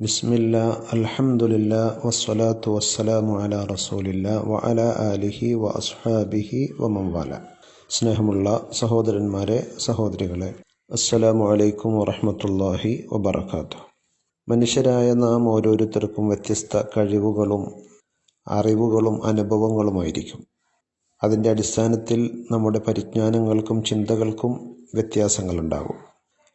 ബിസ്മില്ല അൽഹംദുലില്ല വസ്സലാത്തു വസ്സലാമു അല റസൂലില്ല വ അല ആലിഹി വ അസ്ഹാബിഹി വ സ്നേഹമുള്ള സഹോദരന്മാരെ സഹോദരികളെ അസ്സലാമു അലൈക്കും വറഹമത്തല്ലാഹി വബർക്കാത്തു മനുഷ്യരായ നാം ഓരോരുത്തർക്കും വ്യത്യസ്ത കഴിവുകളും അറിവുകളും അനുഭവങ്ങളുമായിരിക്കും. അതിന്റെ അടിസ്ഥാനത്തിൽ നമ്മുടെ പരിജ്ഞാനങ്ങൾക്കും ചിന്തകൾക്കും വ്യത്യാസങ്ങളുണ്ടാകും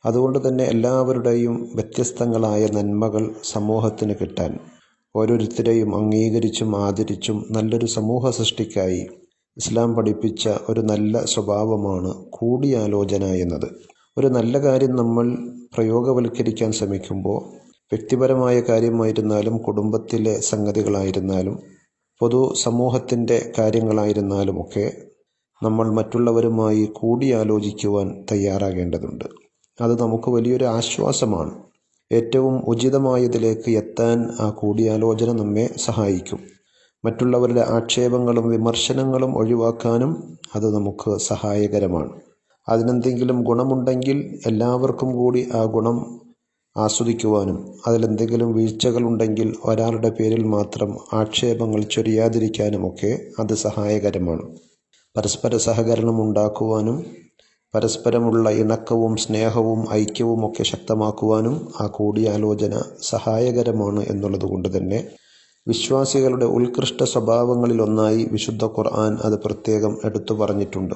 അതുകൊണ്ട് തന്നെ എല്ലാവരുടെയും വ്യത്യസ്തങ്ങളായ നന്മകൾ സമൂഹത്തിന് കിട്ടാൻ ഓരോരുത്തരെയും അംഗീകരിച്ചും ആദരിച്ചും നല്ലൊരു സമൂഹ സൃഷ്ടിക്കായി ഇസ്ലാം പഠിപ്പിച്ച ഒരു നല്ല സ്വഭാവമാണ് കൂടിയാലോചന എന്നത്. ഒരു നല്ല കാര്യം നമ്മൾ പ്രയോഗവൽക്കരിക്കാൻ ശ്രമിക്കുമ്പോൾ വ്യക്തിപരമായ കാര്യമായിരുന്നാലും കുടുംബത്തിലെ സംഗതികളായിരുന്നാലും പൊതു സമൂഹത്തിന്റെ കാര്യങ്ങളായിരുന്നാലുമൊക്കെ നമ്മൾ മറ്റുള്ളവരുമായി കൂടിയാലോചിക്കുവാൻ തയ്യാറാകേണ്ടതുണ്ട്. അത് നമുക്ക് വലിയൊരു ആശ്വാസമാണ്. ഏറ്റവും ഉചിതമായതിലേക്ക് എത്താൻ ആ കൂടിയാലോചന നമ്മെ സഹായിക്കും. മറ്റുള്ളവരുടെ ആക്ഷേപങ്ങളും വിമർശനങ്ങളും ഒഴിവാക്കാനും അത് നമുക്ക് സഹായകരമാണ്. അതിനെന്തെങ്കിലും ഗുണമുണ്ടെങ്കിൽ എല്ലാവർക്കും കൂടി ആ ഗുണം ആസ്വദിക്കുവാനും അതിലെന്തെങ്കിലും വീഴ്ചകളുണ്ടെങ്കിൽ ഒരാളുടെ പേരിൽ മാത്രം ആക്ഷേപങ്ങൾ ചൊരിയാതിരിക്കാനുമൊക്കെ അത് സഹായകരമാണ്. പരസ്പര സഹകരണം ഉണ്ടാക്കുവാനും പരസ്പരമുള്ള ഇണക്കവും സ്നേഹവും ഐക്യവും ഒക്കെ ശക്തമാക്കുവാനും ആ കൂടിയാലോചന സഹായകരമാണ് എന്നുള്ളതുകൊണ്ട് തന്നെ വിശ്വാസികളുടെ ഉത്കൃഷ്ട സ്വഭാവങ്ങളിലൊന്നായി വിശുദ്ധ ഖുർആൻ അത് പ്രത്യേകം എടുത്തു പറഞ്ഞിട്ടുണ്ട്.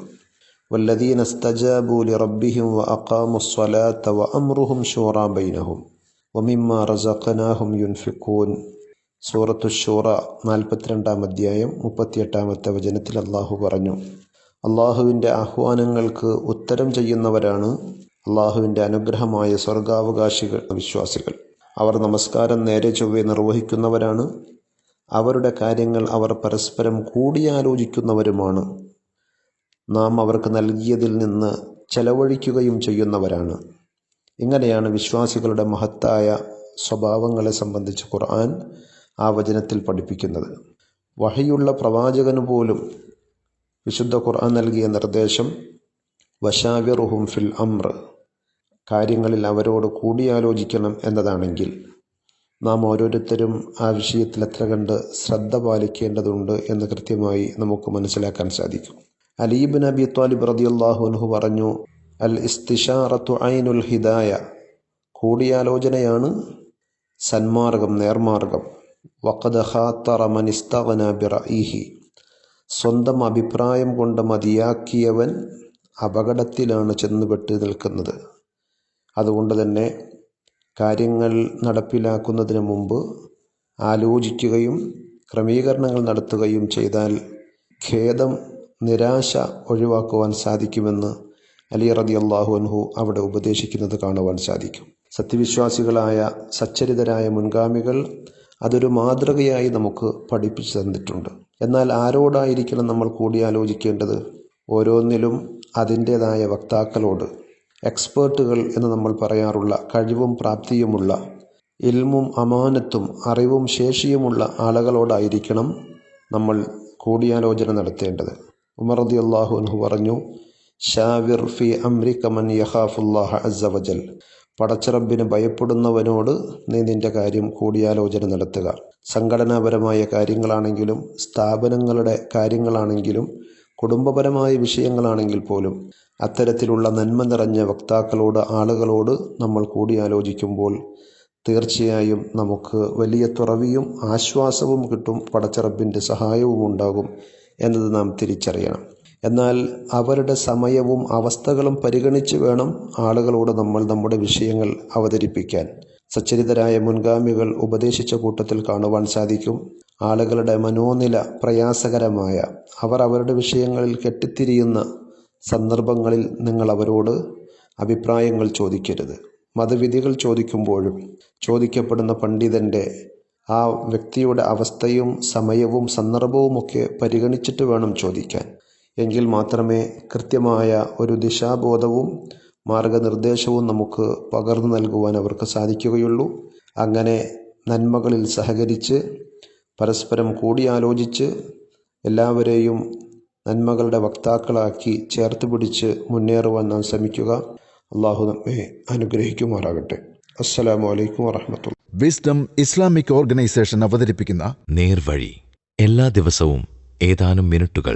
വല്ലദീന സ്തജാബു ലിറബ്ബിഹിം വ അക്കാമുസ്വലാത്ത വ അംറുഹും ഷൂറാ ബൈനഹും വമിമ്മ റസഖനാഹും യുൻഫിഖൂൻ. സൂറത്തു ഷൂറ നാൽപ്പത്തിരണ്ടാം അധ്യായം മുപ്പത്തിയെട്ടാമത്തെ വചനത്തിൽ അള്ളാഹു പറഞ്ഞു അള്ളാഹുവിന്റെ ആഹ്വാനങ്ങൾക്ക് ഉത്തരം ചെയ്യുന്നവരാണ് അള്ളാഹുവിന്റെ അനുഗ്രഹമായ സ്വർഗാവകാശികൾ വിശ്വാസികൾ അവർ നമസ്കാരം നേരെ ചൊവ്വെ നിർവഹിക്കുന്നവരാണ്. അവരുടെ കാര്യങ്ങൾ അവർ പരസ്പരം കൂടിയാലോചിക്കുന്നവരുമാണ്. നാം അവർക്ക് നൽകിയതിൽ നിന്ന് ചെലവഴിക്കുകയും ചെയ്യുന്നവരാണ്. ഇങ്ങനെയാണ് വിശ്വാസികളുടെ മഹത്തായ സ്വഭാവങ്ങളെ സംബന്ധിച്ച് ഖുർആൻ ആ വചനത്തിൽ പഠിപ്പിക്കുന്നത്. വഹയുള്ള പ്രവാചകന് പോലും വിശുദ്ധ ഖുർആൻ നൽകിയ നിർദ്ദേശം വശാവിറുഹും ഫിൽ അമ്ര കാര്യങ്ങളിൽ അവരോട് കൂടിയാലോചിക്കണം എന്നതാണെങ്കിൽ നാം ഓരോരുത്തരും ആ വിഷയത്തിൽ എത്ര കണ്ട് ശ്രദ്ധ പാലിക്കേണ്ടതുണ്ട് എന്ന് കൃത്യമായി നമുക്ക് മനസ്സിലാക്കാൻ സാധിക്കും. അലീബ് നബി ത്വാലിബ് റതി അൻഹു പറഞ്ഞു അൽ ഇസ്തിഷാറത്തു ഐനുൽ ഹിദായ കൂടിയാലോചനയാണ് സന്മാർഗം നേർമാർഗം. വഖദ ഖാത്തറ മൻ ഇസ്തഗ്ന ബിറഈഹി സ്വന്തം അഭിപ്രായം കൊണ്ട് മതിയാക്കിയവൻ അപകടത്തിലാണ് ചെന്നുപെട്ട് നിൽക്കുന്നത്. അതുകൊണ്ട് തന്നെ കാര്യങ്ങൾ നടപ്പിലാക്കുന്നതിന് മുമ്പ് ആലോചിക്കുകയും ക്രമീകരണങ്ങൾ നടത്തുകയും ചെയ്താൽ ഖേദം നിരാശ ഒഴിവാക്കുവാൻ സാധിക്കുമെന്ന് അലി റതി അള്ളാഹു അൻഹു അവിടെ ഉപദേശിക്കുന്നത് കാണുവാൻ സാധിക്കും. സത്യവിശ്വാസികളായ സച്ചരിതരായ മുൻഗാമികൾ അതൊരു മാതൃകയായി നമുക്ക് പഠിപ്പിച്ചു തന്നിട്ടുണ്ട്. എന്നാൽ ആരോടായിരിക്കണം നമ്മൾ കൂടിയാലോചിക്കേണ്ടത്? ഓരോന്നിലും അതിന്റേതായ വക്താക്കളോട്. എക്സ്പേർട്ടുകൾ എന്ന് നമ്മൾ പറയാറുള്ള കഴിവും പ്രാപ്തിയുമുള്ള ഇൽമും അമാനത്തും അറിവും ശേഷിയുമുള്ള ആളുകളോടായിരിക്കണം നമ്മൾ കൂടിയാലോചന നടത്തേണ്ടത്. ഉമർ റതി അള്ളാഹു പറഞ്ഞു ഷാവിർ ഫി അംരിക മൻ യഹാഫുല്ലാഹ അസവജൽ പടച്ചിറബിന് ഭയപ്പെടുന്നവനോട് നീ നിന്റെ കാര്യം കൂടിയാലോചന നടത്തുക. സംഘടനാപരമായ കാര്യങ്ങളാണെങ്കിലും സ്ഥാപനങ്ങളുടെ കാര്യങ്ങളാണെങ്കിലും കുടുംബപരമായ വിഷയങ്ങളാണെങ്കിൽ പോലും അത്തരത്തിലുള്ള നന്മ നിറഞ്ഞ വക്താക്കളോട് ആളുകളോട് നമ്മൾ കൂടിയാലോചിക്കുമ്പോൾ തീർച്ചയായും നമുക്ക് വലിയ തുറവിയും ആശ്വാസവും കിട്ടും പടച്ചിറപ്പിന്റെ സഹായവും ഉണ്ടാകും എന്നത് നാം തിരിച്ചറിയണം. എന്നാൽ അവരുടെ സമയവും അവസ്ഥകളും പരിഗണിച്ച് വേണം ആളുകളോട് നമ്മൾ നമ്മുടെ വിഷയങ്ങൾ അവതരിപ്പിക്കാൻ. സച്ചരിതരായ മുൻഗാമികൾ ഉപദേശിച്ച കൂട്ടത്തിൽ കാണുവാൻ സാധിക്കും. ആളുകളുടെ മനോനില പ്രയാസകരമായ അവർ അവരുടെ വിഷയങ്ങളിൽ കെട്ടിത്തിരിയുന്ന സന്ദർഭങ്ങളിൽ നിങ്ങൾ അവരോട് അഭിപ്രായങ്ങൾ ചോദിക്കരുത്. മതവിധികൾ ചോദിക്കുമ്പോഴും ചോദിക്കപ്പെടുന്ന പണ്ഡിതന്റെ ആ വ്യക്തിയുടെ അവസ്ഥയും സമയവും സന്ദർഭവുമൊക്കെ പരിഗണിച്ചിട്ട് വേണം ചോദിക്കാൻ. എങ്കിൽ മാത്രമേ കൃത്യമായ ഒരു ദിശാബോധവും മാർഗനിർദ്ദേശവും നമുക്ക് പകർന്നു നൽകുവാൻ അവർക്ക് സാധിക്കുകയുള്ളൂ. അങ്ങനെ നന്മകളിൽ സഹകരിച്ച് പരസ്പരം കൂടിയാലോചിച്ച് എല്ലാവരെയും നന്മകളുടെ വക്താക്കളാക്കി ചേർത്ത് പിടിച്ച് മുന്നേറുവാൻ നാം ശ്രമിക്കുക. അള്ളാഹു നമ്മെ അനുഗ്രഹിക്കുമാറാകട്ടെ. അസ്സലാമു അലൈക്കും വറഹമത്തുള്ള വിസ്ഡം ഇസ്ലാമിക് ഓർഗനൈസേഷൻ അവതരിപ്പിക്കുന്ന നേർവഴി എല്ലാ ദിവസവും ഏതാനും മിനിറ്റുകൾ